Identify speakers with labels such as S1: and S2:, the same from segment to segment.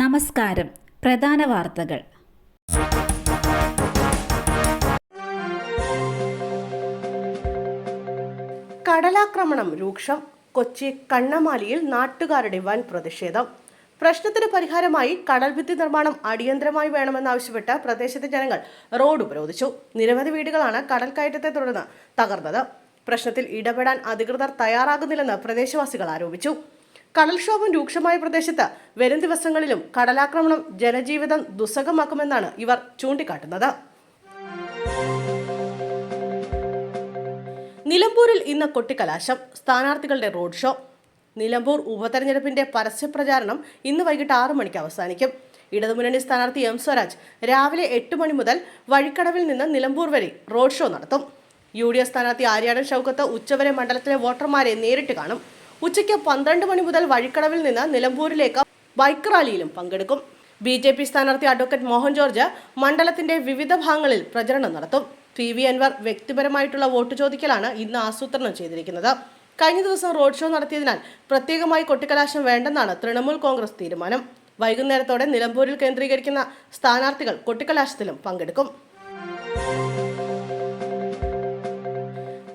S1: നമസ്കാരം. പ്രധാന വാർത്തകൾ.
S2: കടലാക്രമണം രൂക്ഷം കൊച്ചി കണ്ണമാലിയിൽ നാട്ടുകാരുടെ വൻ പ്രതിഷേധം. പ്രശ്നത്തിന് പരിഹാരമായി കടൽഭിത്തി നിർമ്മാണം അടിയന്തരമായി വേണമെന്നാവശ്യപ്പെട്ട് പ്രദേശത്തെ ജനങ്ങൾ റോഡ് ഉപരോധിച്ചു. നിരവധി വീടുകളാണ് കടൽ കയറ്റത്തെ തുടർന്ന് തകർന്നത്. പ്രശ്നത്തിൽ ഇടപെടാൻ അധികൃതർ തയ്യാറാകുന്നില്ലെന്ന് പ്രദേശവാസികൾ ആരോപിച്ചു. കടൽക്ഷോഭം രൂക്ഷമായ പ്രദേശത്ത് വരും ദിവസങ്ങളിലും കടലാക്രമണം ജനജീവിതം ദുസ്സഹമാക്കുമെന്നാണ് ഇവർ ചൂണ്ടിക്കാട്ടുന്നത്. നിലമ്പൂരിൽ ഇന്ന് കൊട്ടിക്കലാശം സ്ഥാനാർത്ഥികളുടെ റോഡ് ഷോ. നിലമ്പൂർ ഉപതെരഞ്ഞെടുപ്പിന്റെ പരസ്യപ്രചാരണം ഇന്ന് വൈകിട്ട് ആറു മണിക്ക് അവസാനിക്കും. ഇടതുമുന്നണി സ്ഥാനാർത്ഥി എം സ്വരാജ് രാവിലെ എട്ട് മണി മുതൽ വഴിക്കടവിൽ നിന്ന് നിലമ്പൂർ വരെ റോഡ് ഷോ നടത്തും. യു ഡി എഫ് സ്ഥാനാർത്ഥി ആര്യാടൻ ഷൗക്കത്ത് ഉച്ചവരെ മണ്ഡലത്തിലെ വോട്ടർമാരെ നേരിട്ട് കാണും. ഉച്ചയ്ക്ക് പന്ത്രണ്ട് മണി മുതൽ വഴിക്കടവിൽ നിന്ന് നിലമ്പൂരിലേക്ക് ബൈക്ക് റാലിയിലും പങ്കെടുക്കും. ബി ജെ പി സ്ഥാനാർത്ഥി അഡ്വക്കേറ്റ് മോഹൻ ജോർജ് മണ്ഡലത്തിന്റെ വിവിധ ഭാഗങ്ങളിൽ പ്രചരണം നടത്തും. പി വി അൻവർ വ്യക്തിപരമായിട്ടുള്ള വോട്ട് ചോദിക്കലാണ് ഇന്ന് ആസൂത്രണം ചെയ്തിരിക്കുന്നത്. കഴിഞ്ഞ ദിവസം റോഡ് ഷോ നടത്തിയതിനാൽ പ്രത്യേകമായി കൊട്ടിക്കലാശം വേണ്ടെന്നാണ് തൃണമൂൽ കോൺഗ്രസ് തീരുമാനം. വൈകുന്നേരത്തോടെ നിലമ്പൂരിൽ കേന്ദ്രീകരിക്കുന്ന സ്ഥാനാർത്ഥികൾ കൊട്ടിക്കലാശത്തിലും പങ്കെടുക്കും.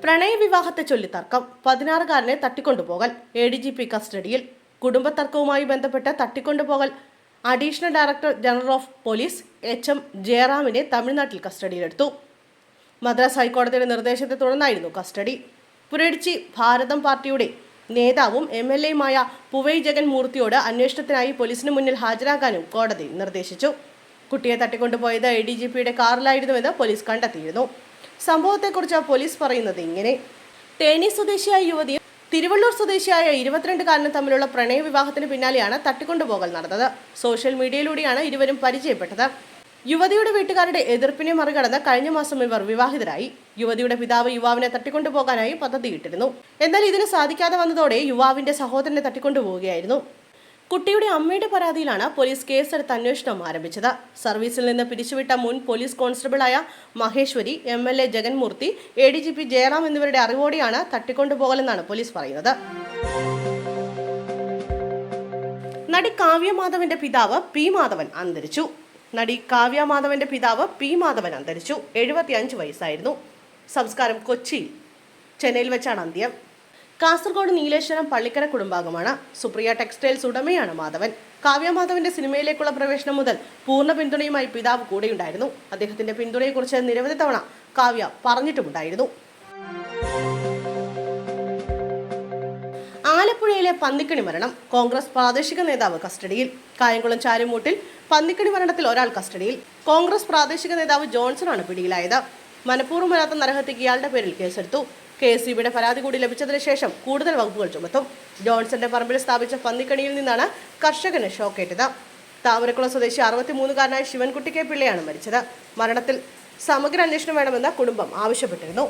S2: പ്രണയവിവാഹത്തെ ചൊല്ലി തർക്കം പതിനാറുകാരനെ തട്ടിക്കൊണ്ടുപോകൽ. എ ഡി ജി പി കസ്റ്റഡിയിൽ. കുടുംബ തർക്കവുമായി ബന്ധപ്പെട്ട് തട്ടിക്കൊണ്ടുപോകൽ. Additional director general of police H M ജയറാമിനെ തമിഴ്നാട്ടിൽ കസ്റ്റഡിയിലെടുത്തു. മദ്രാസ് ഹൈക്കോടതിയുടെ നിർദ്ദേശത്തെ തുടർന്നായിരുന്നു കസ്റ്റഡി. പുരടിച്ചി ഭാരതം പാർട്ടിയുടെ നേതാവും എം എൽ എയുമായ പുവൈ ജഗൻ മൂർത്തിയോട് അന്വേഷണത്തിനായി പോലീസിന് മുന്നിൽ ഹാജരാകാനും കോടതി നിർദ്ദേശിച്ചു. കുട്ടിയെ തട്ടിക്കൊണ്ടുപോയത് എ ഡി ജി പിയുടെ കാറിലായിരുന്നുവെന്ന് പോലീസ് കണ്ടെത്തിയിരുന്നു. സംഭവത്തെക്കുറിച്ച് പോലീസ് പറയുന്നത് ഇങ്ങനെ. തേനി സ്വദേശിയായ യുവതിയും തിരുവള്ളൂർ സ്വദേശിയായ ഇരുപത്തിരണ്ടുകാരനും തമ്മിലുള്ള പ്രണയ വിവാഹത്തിന് പിന്നാലെയാണ് തട്ടിക്കൊണ്ടുപോകൽ നടന്നത്. സോഷ്യൽ മീഡിയയിലൂടെയാണ് ഇരുവരും പരിചയപ്പെട്ടത്. യുവതിയുടെ വീട്ടുകാരുടെ എതിർപ്പിനെ മറികടന്ന് കഴിഞ്ഞ മാസം ഇവർ വിവാഹിതരായി. യുവതിയുടെ പിതാവ് യുവാവിനെ തട്ടിക്കൊണ്ടുപോകാനായി പദ്ധതിയിട്ടിരുന്നു. എന്നാൽ ഇതിന് സാധിക്കാതെ വന്നതോടെ യുവാവിന്റെ സഹോദരനെ തട്ടിക്കൊണ്ടുപോവുകയായിരുന്നു. കുട്ടിയുടെ അമ്മയുടെ പരാതിയിലാണ് പോലീസ് കേസെടുത്ത് അന്വേഷണം ആരംഭിച്ചത്. സർവീസിൽ നിന്ന് പിരിച്ചുവിട്ട മുൻ police കോൺസ്റ്റബിളായ Maheshwari M L A Jaganmurthy A D G P Jayaram എന്നിവരുടെ അറിവോടെയാണ് തട്ടിക്കൊണ്ടുപോകലെന്നാണ് പോലീസ് പറയുന്നത്. നടി കാവ്യ മാധവന്റെ പിതാവ് പി മാധവൻ അന്തരിച്ചു. നടി കാവ്യ മാധവന്റെ പിതാവ് പി മാധവൻ അന്തരിച്ചു. എഴുപത്തിയഞ്ച് വയസ്സായിരുന്നു. സംസ്കാരം കൊച്ചിയിൽ ചെന്നൈയിൽ വെച്ചാണ് അന്ത്യം. കാസർഗോഡ് നീലേശ്വരം പള്ളിക്കര കുടുംബാംഗമാണ്. സുപ്രിയ ടെക്സ്റ്റൈൽസ് ഉടമയാണ് മാധവൻ. കാവ്യ മാധവന്റെ സിനിമയിലേക്കുള്ള പ്രവേശനം മുതൽ പൂർണ പിന്തുണയുമായി പിതാവ് കൂടെയുണ്ടായിരുന്നു. അദ്ദേഹത്തിന്റെ പിന്തുണയെക്കുറിച്ച് നിരവധി തവണ കാവ്യ പറഞ്ഞിട്ടുമുണ്ടായിരുന്നു. ആലപ്പുഴയിലെ പന്നിക്കണി മരണം. കോൺഗ്രസ് പ്രാദേശിക നേതാവ് കസ്റ്റഡിയിൽ. കായംകുളം ചാരുമൂട്ടിൽ പന്നിക്കണി മരണത്തിൽ ഒരാൾ കസ്റ്റഡിയിൽ. കോൺഗ്രസ് പ്രാദേശിക നേതാവ് ജോൺസൺ ആണ് പിടിയിലായത്. മനഃപൂർവമല്ലാത്ത നരഹത്യക്ക് ഇയാളുടെ പേരിൽ കേസെടുത്തു. കെ എസ് സിബിയുടെ പരാതി കൂടി ലഭിച്ചതിന് ശേഷം കൂടുതൽ വകുപ്പുകൾ ചുമത്തും. ജോൺസന്റെ പറമ്പിൽ സ്ഥാപിച്ച പന്നിക്കണിയിൽ നിന്നാണ് കർഷകന് ഷോക്കേറ്റത്. താമരക്കുളം സ്വദേശി അറുപത്തിമൂന്നുകാരനായ ശിവൻകുട്ടി കെ പിള്ളയാണ് മരിച്ചത്. മരണത്തിൽ സമഗ്ര അന്വേഷണം വേണമെന്ന് കുടുംബം ആവശ്യപ്പെട്ടിരുന്നു.